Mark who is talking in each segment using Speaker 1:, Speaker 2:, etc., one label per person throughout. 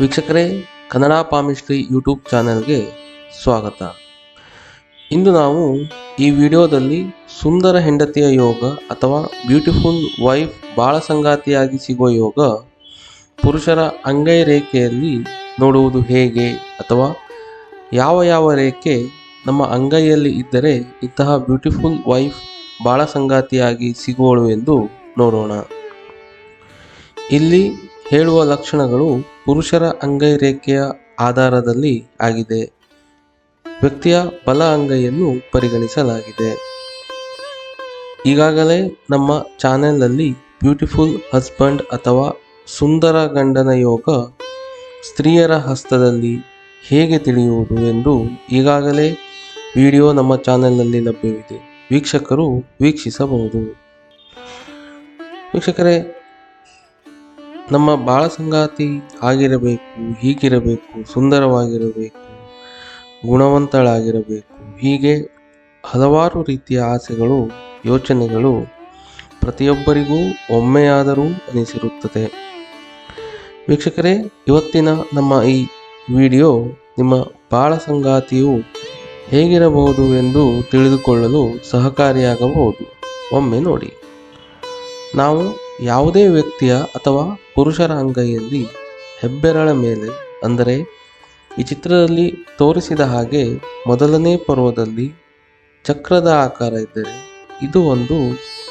Speaker 1: ವೀಕ್ಷಕರೇ, Kannada palmistry YouTube ಚಾನೆಲ್ಗೆ ಸ್ವಾಗತ. ಇಂದು ನಾವು ಈ ವಿಡಿಯೋದಲ್ಲಿ ಸುಂದರ ಹೆಂಡತಿಯ ಯೋಗ ಅಥವಾ ಬ್ಯೂಟಿಫುಲ್ ವೈಫ್ ಬಾಳ ಸಂಗಾತಿಯಾಗಿ ಸಿಗುವ ಯೋಗ ಪುರುಷರ ಅಂಗೈ ರೇಖೆಯಲ್ಲಿ ನೋಡುವುದು ಹೇಗೆ ಅಥವಾ ಯಾವ ಯಾವ ರೇಖೆ ನಮ್ಮ ಅಂಗೈಯಲ್ಲಿ ಇದ್ದರೆ ಇಂತಹ ಬ್ಯೂಟಿಫುಲ್ ವೈಫ್ ಬಾಳ ಸಂಗಾತಿಯಾಗಿ ಸಿಗುವಳು ಎಂದು ನೋಡೋಣ. ಇಲ್ಲಿ ಹೇಳುವ ಲಕ್ಷಣಗಳು ಪುರುಷರ ಅಂಗೈ ರೇಖೆಯ ಆಧಾರದಲ್ಲಿ ಆಗಿದೆ. ವ್ಯಕ್ತಿಯ ಬಲ ಅಂಗೈಯನ್ನು ಪರಿಗಣಿಸಲಾಗಿದೆ. ಈಗಾಗಲೇ ನಮ್ಮ ಚಾನೆಲ್ನಲ್ಲಿ ಬ್ಯೂಟಿಫುಲ್ ಹಸ್ಬೆಂಡ್ ಅಥವಾ ಸುಂದರ ಗಂಡನ ಯೋಗ ಸ್ತ್ರೀಯರ ಹಸ್ತದಲ್ಲಿ ಹೇಗೆ ತಿಳಿಯುವುದು ಎಂದು ಈಗಾಗಲೇ ವಿಡಿಯೋ ನಮ್ಮ ಚಾನೆಲ್ನಲ್ಲಿ ಲಭ್ಯವಿದೆ. ವೀಕ್ಷಕರು ವೀಕ್ಷಿಸಬಹುದು. ವೀಕ್ಷಕರೇ ನಮ್ಮ ಬಾಳ ಸಂಗಾತಿ ಆಗಿರಬೇಕು, ಹೀಗಿರಬೇಕು, ಸುಂದರವಾಗಿರಬೇಕು, ಗುಣವಂತಳಾಗಿರಬೇಕು. ಹೀಗೆ ಹಲವಾರು ರೀತಿಯ ಆಸೆಗಳು, ಯೋಚನೆಗಳು ಪ್ರತಿಯೊಬ್ಬರಿಗೂ ಒಮ್ಮೆಯಾದರೂ ಅನಿಸಿರುತ್ತದೆ. ವೀಕ್ಷಕರೇ, ಇವತ್ತಿನ ನಮ್ಮ ಈ ವಿಡಿಯೋ ನಿಮ್ಮ ಬಾಳ ಸಂಗಾತಿಯು ಹೇಗಿರಬಹುದು ಎಂದು ತಿಳಿದುಕೊಳ್ಳಲು ಸಹಕಾರಿಯಾಗಬಹುದು. ಒಮ್ಮೆ ನೋಡಿ. ನಾವು ಯಾವುದೇ ವ್ಯಕ್ತಿಯ ಅಥವಾ ಪುರುಷರ ಅಂಗೈಯಲ್ಲಿ ಹೆಬ್ಬೆರಳ ಮೇಲೆ, ಅಂದರೆ ಈ ಚಿತ್ರದಲ್ಲಿ ತೋರಿಸಿದ ಹಾಗೆ ಮೊದಲನೇ ಪರ್ವದಲ್ಲಿ ಚಕ್ರದ ಆಕಾರ ಇದ್ದರೆ ಇದು ಒಂದು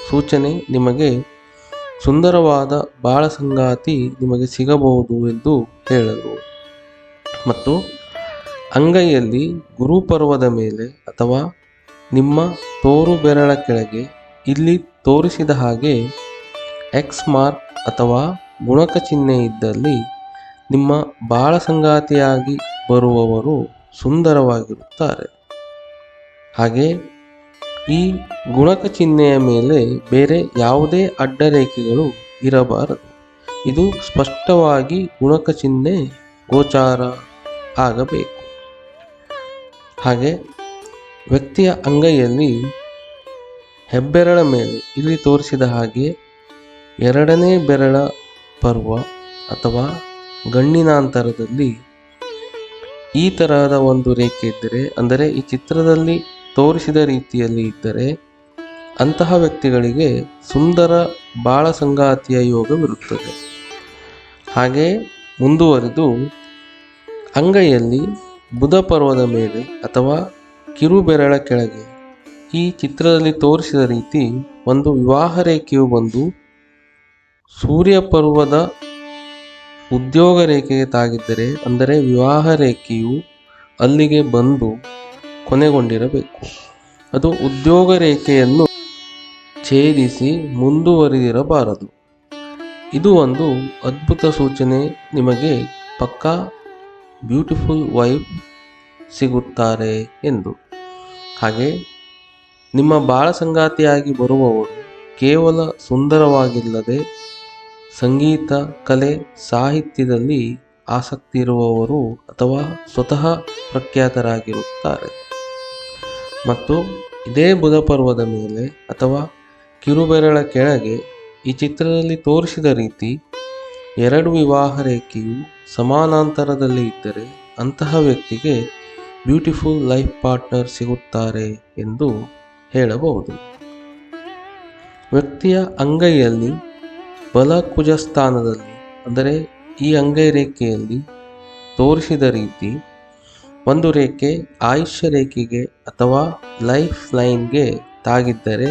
Speaker 1: ಸೂಚನೆ ನಿಮಗೆ ಸುಂದರವಾದ ಬಾಳ ಸಂಗಾತಿ ನಿಮಗೆ ಸಿಗಬಹುದು ಎಂದು ಹೇಳಲು. ಮತ್ತು ಅಂಗೈಯಲ್ಲಿ ಗುರು ಪರ್ವದ ಮೇಲೆ ಅಥವಾ ನಿಮ್ಮ ತೋರು ಬೆರಳ ಕೆಳಗೆ ಇಲ್ಲಿ ತೋರಿಸಿದ ಹಾಗೆ ಎಕ್ಸ್ ಮಾರ್ಕ್ ಅಥವಾ ಗುಣಕ ಚಿಹ್ನೆ ಇದ್ದಲ್ಲಿ ನಿಮ್ಮ ಬಾಳ ಸಂಗಾತಿಯಾಗಿ ಬರುವವರು ಸುಂದರವಾಗಿರುತ್ತಾರೆ. ಹಾಗೆ ಈ ಗುಣಕ ಚಿಹ್ನೆಯ ಮೇಲೆ ಬೇರೆ ಯಾವುದೇ ಅಡ್ಡರೇಖೆಗಳು ಇರಬಾರದು. ಇದು ಸ್ಪಷ್ಟವಾಗಿ ಗುಣಕ ಚಿಹ್ನೆ ಗೋಚಾರ ಆಗಬೇಕು. ಹಾಗೆ ವ್ಯಕ್ತಿಯ ಅಂಗೈಯಲ್ಲಿ ಹೆಬ್ಬೆರಳ ಮೇಲೆ ಇಲ್ಲಿ ತೋರಿಸಿದ ಹಾಗೆ ಎರಡನೇ ಬೆರಳ ಪರ್ವ ಅಥವಾ ಗಣ್ಣಿನಾಂತರದಲ್ಲಿ ಈ ತರಹದ ಒಂದು ರೇಖೆ ಇದ್ದರೆ, ಅಂದರೆ ಈ ಚಿತ್ರದಲ್ಲಿ ತೋರಿಸಿದ ರೀತಿಯಲ್ಲಿ ಇದ್ದರೆ, ಅಂತಹ ವ್ಯಕ್ತಿಗಳಿಗೆ ಸುಂದರ ಬಾಳ ಸಂಗಾತಿಯ ಯೋಗವಿರುತ್ತದೆ. ಹಾಗೆ ಮುಂದುವರೆದು, ಅಂಗೈಯಲ್ಲಿ ಬುಧ ಪರ್ವದ ಮೇಲೆ ಅಥವಾ ಕಿರು ಬೆರಳ ಕೆಳಗೆ ಈ ಚಿತ್ರದಲ್ಲಿ ತೋರಿಸಿದ ರೀತಿ ಒಂದು ವಿವಾಹ ರೇಖೆಯು ಬಂದು ಸೂರ್ಯ ಪರ್ವದ ಉದ್ಯೋಗ ರೇಖೆಗೆ ತಾಗಿದ್ದರೆ, ಅಂದರೆ ವಿವಾಹ ರೇಖೆಯು ಅಲ್ಲಿಗೆ ಬಂದು ಕೊನೆಗೊಂಡಿರಬೇಕು. ಅದು ಉದ್ಯೋಗ ರೇಖೆಯನ್ನು ಛೇದಿಸಿ ಮುಂದುವರಿದಿರಬಾರದು. ಇದು ಒಂದು ಅದ್ಭುತ ಸೂಚನೆ. ನಿಮಗೆ ಪಕ್ಕಾ ಬ್ಯೂಟಿಫುಲ್ ವೈಫ್ ಸಿಗುತ್ತಾರೆ ಎಂದು. ಹಾಗೆ ನಿಮ್ಮ ಬಾಳ ಸಂಗಾತಿಯಾಗಿ ಬರುವವರು ಕೇವಲ ಸುಂದರವಾಗಿಲ್ಲದೆ ಸಂಗೀತ, ಕಲೆ, ಸಾಹಿತ್ಯದಲ್ಲಿ ಆಸಕ್ತಿ ಇರುವವರು ಅಥವಾ ಸ್ವತಃ ಪ್ರಖ್ಯಾತರಾಗಿರುತ್ತಾರೆ. ಮತ್ತು ಇದೇ ಬುಧ ಪರ್ವದ ಮೇಲೆ ಅಥವಾ ಕಿರುಬೆರಳ ಕೆಳಗೆ ಈ ಚಿತ್ರದಲ್ಲಿ ತೋರಿಸಿದ ರೀತಿ ಎರಡು ವಿವಾಹ ರೇಖೆಯು ಸಮಾನಾಂತರದಲ್ಲಿ ಇದ್ದರೆ ಅಂತಹ ವ್ಯಕ್ತಿಗೆ ಬ್ಯೂಟಿಫುಲ್ ಲೈಫ್ ಪಾರ್ಟ್ನರ್ ಸಿಗುತ್ತಾರೆ ಎಂದು ಹೇಳಬಹುದು. ವ್ಯಕ್ತಿಯ ಅಂಗೈಯಲ್ಲಿ ಬಲ ಕುಜ ಸ್ಥಾನದಲ್ಲಿ ಅಂದರೆ ಈ ಅಂಗೈ ರೇಖೆಯಲ್ಲಿ ತೋರಿಸಿದ ರೀತಿ, ಒಂದು ರೇಖೆ ಆಯುಷ್ಯ ರೇಖೆಗೆ ಅಥವಾ ಲೈಫ್ ಲೈನ್ಗೆ ತಾಗಿದ್ದರೆ,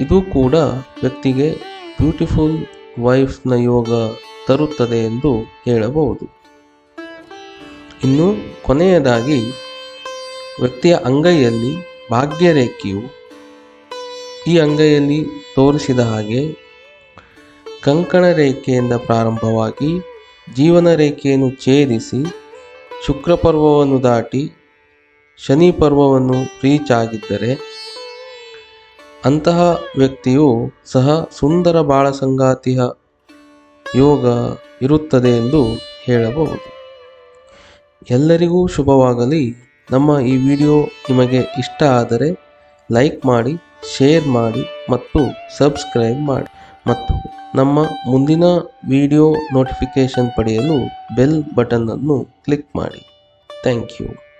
Speaker 1: ಇದು ಕೂಡ ವ್ಯಕ್ತಿಗೆ ಬ್ಯೂಟಿಫುಲ್ ವೈಫ್ನ ಯೋಗ ತರುತ್ತದೆ ಎಂದು ಹೇಳಬಹುದು. ಇನ್ನು ಕೊನೆಯದಾಗಿ, ವ್ಯಕ್ತಿಯ ಅಂಗೈಯಲ್ಲಿ ಭಾಗ್ಯರೇಖೆಯು ಈ ಅಂಗೈಯಲ್ಲಿ ತೋರಿಸಿದ ಹಾಗೆ ಕಂಕಣ ರೇಖೆಯಿಂದ ಪ್ರಾರಂಭವಾಗಿ ಜೀವನ ರೇಖೆಯನ್ನು ಛೇದಿಸಿ ಶುಕ್ರ ಪರ್ವವನ್ನು ದಾಟಿ ಶನಿ ಪರ್ವವನ್ನು ರೀಚ್ ಆಗಿದ್ದರೆ ಅಂತಹ ವ್ಯಕ್ತಿಯು ಸಹ ಸುಂದರ ಬಾಳ ಸಂಗಾತಿಯ ಯೋಗ ಇರುತ್ತದೆ ಎಂದು ಹೇಳಬಹುದು. ಎಲ್ಲರಿಗೂ ಶುಭವಾಗಲಿ. ನಮ್ಮ ಈ ವಿಡಿಯೋ ನಿಮಗೆ ಇಷ್ಟ ಆದರೆ ಲೈಕ್ ಮಾಡಿ, ಶೇರ್ ಮಾಡಿ ಮತ್ತು ಸಬ್ಸ್ಕ್ರೈಬ್ ಮಾಡಿ. ಮತ್ತು ನಮ್ಮ ಮುಂದಿನ ವಿಡಿಯೋ ನೋಟಿಫಿಕೇಷನ್ ಪಡೆಯಲು ಬೆಲ್ ಬಟನ್ ಅನ್ನು ಕ್ಲಿಕ್ ಮಾಡಿ. Thank you.